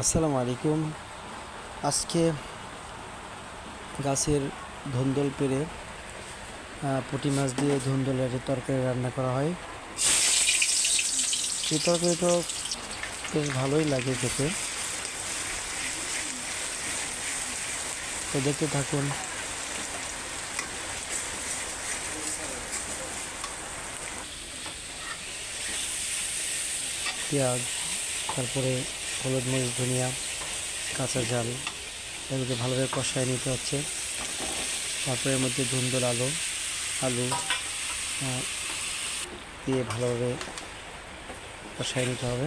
আসসালামু আলাইকুম। আজকে গাছের ধুন্দল পেরে পুঁটি মাছ দিয়ে ধুন্দলের তরকারি রান্না করা হয়। এই তরকারিটা বেশ ভালোই লাগে খেতে। তো দেখতে থাকুন। পেঁয়াজ, তারপরে হলুদ মরিচ, ধনিয়া, কাঁচা ঝাল, এগুলোকে ভালোভাবে কষায় নিতে হচ্ছে। তারপরে এর মধ্যে ধুন্দল আলু আলু দিয়ে ভালোভাবে কষায় নিতে হবে।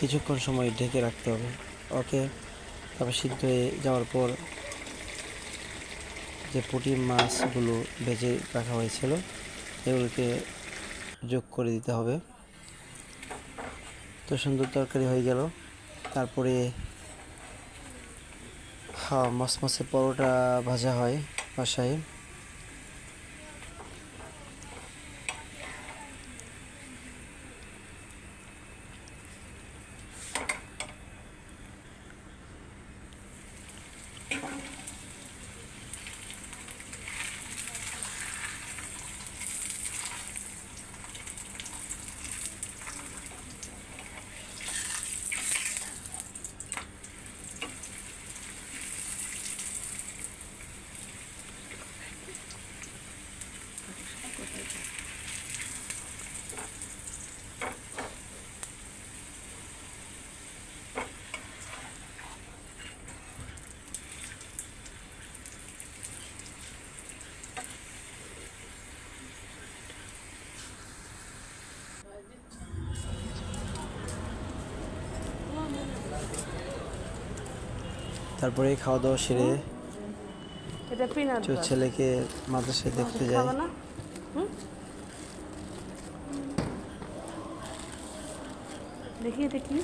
কিছুক্ষণ সময় ঢেকে রাখতে হবে। ওকে, তারপর সিদ্ধ হয়ে যাওয়ার পর যে পুঁটি মাছগুলো ভেজে রাখা হয়েছিল এগুলোকে যোগ করে দিতে হবে। তো সুন্দর তরকারি হয়ে গেল। তারপরে হ্যাঁ মাছ মাছের পরোটা ভাজা হয় বাসায়। তারপরে খাওয়া দাওয়া সেরে এটা পিনাট ছেলেকে মাদ্রাসায় দেখতে হুম? দেখি এটা কি?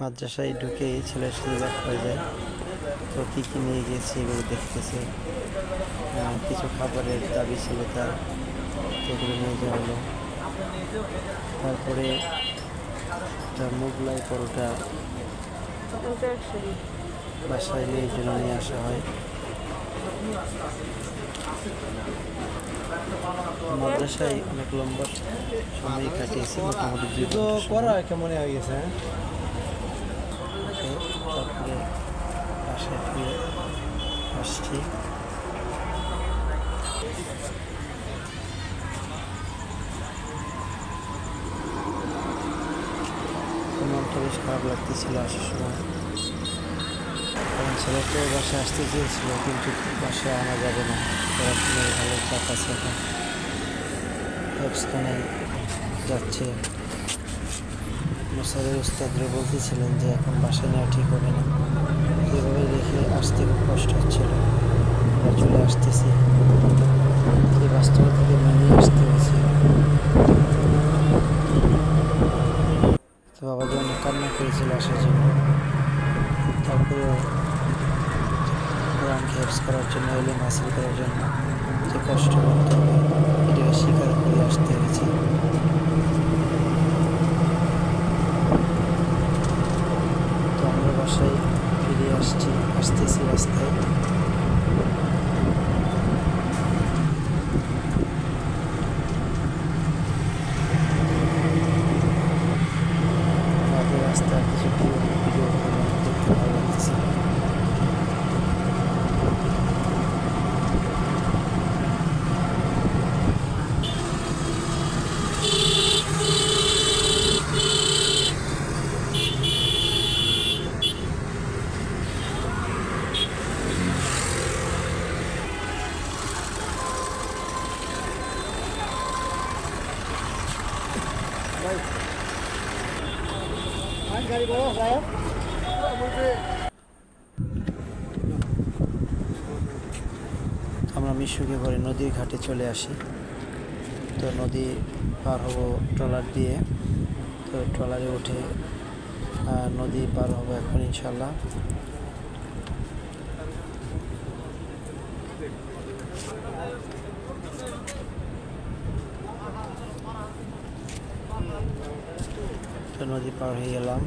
মাদ্রাসায় ঢুকেই ছেলের সাথে দেখা হয়ে যায়। তো কী কী নিয়ে গিয়েছে এগুলো দেখতেছে। কিছু খাবারের দাবি ছিল তার। এগুলো নিয়ে যাওয়া হলো। তারপরে একটা মোগলাই পরোটা বাসায় মেয়ের জন্য নিয়ে আসা হয়। মাদ্রাসায় অনেক লম্বা সময় কাটিয়েছি মোটামুটি দুই তো। করা কেমন হয়ে গেছে হ্যাঁ? তারপরে বাসায় ফিরে আসছি তো মনটা বেশ খারাপ লাগতেছিল আসার সময়। কারণ ছেলেকে বাসায় আসতে চেয়েছিল, কিন্তু বাসায় আনা যাবে না। পড়াশোনার ভালো চাপ আছে এখন। অবস্থানে যাচ্ছে। মোসাদের উস্তাদরা বলতেছিলেন যে এখন বাসায় নেওয়া ঠিক হবে না। এভাবে রেখে আসতে খুব কষ্ট হচ্ছিল। চলে আসতেছি। এই বাস্তবতাকে মানিয়ে আসতে হয়েছে তো বাবা যখন কান্না করেছিল আসার জন্য তারপরেও হেফস করার জন্য এলিম হাসিল করার জন্য। যে কষ্ট করতে হবে এটাকে স্বীকার করে আসতে হয়েছে। তো আমরা বাসায় ফিরে আসছি, আসতেছি রাস্তায়। আমরা মিশুকে করে নদীর ঘাটে চলে আসি। তো নদী পার হব ট্রলার দিয়ে। তো ট্রলারে উঠে নদী পার হব এখন ইনশাল্লাহ। তো নদী পার হয়ে গেলাম।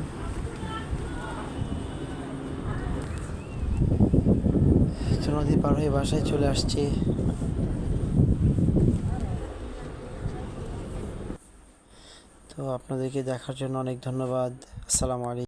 তো নদী পার হয়ে বাসায় চলে আসছি। তো আপনাদেরকে দেখার জন্য অনেক ধন্যবাদ। আসসালামু আলাইকুম।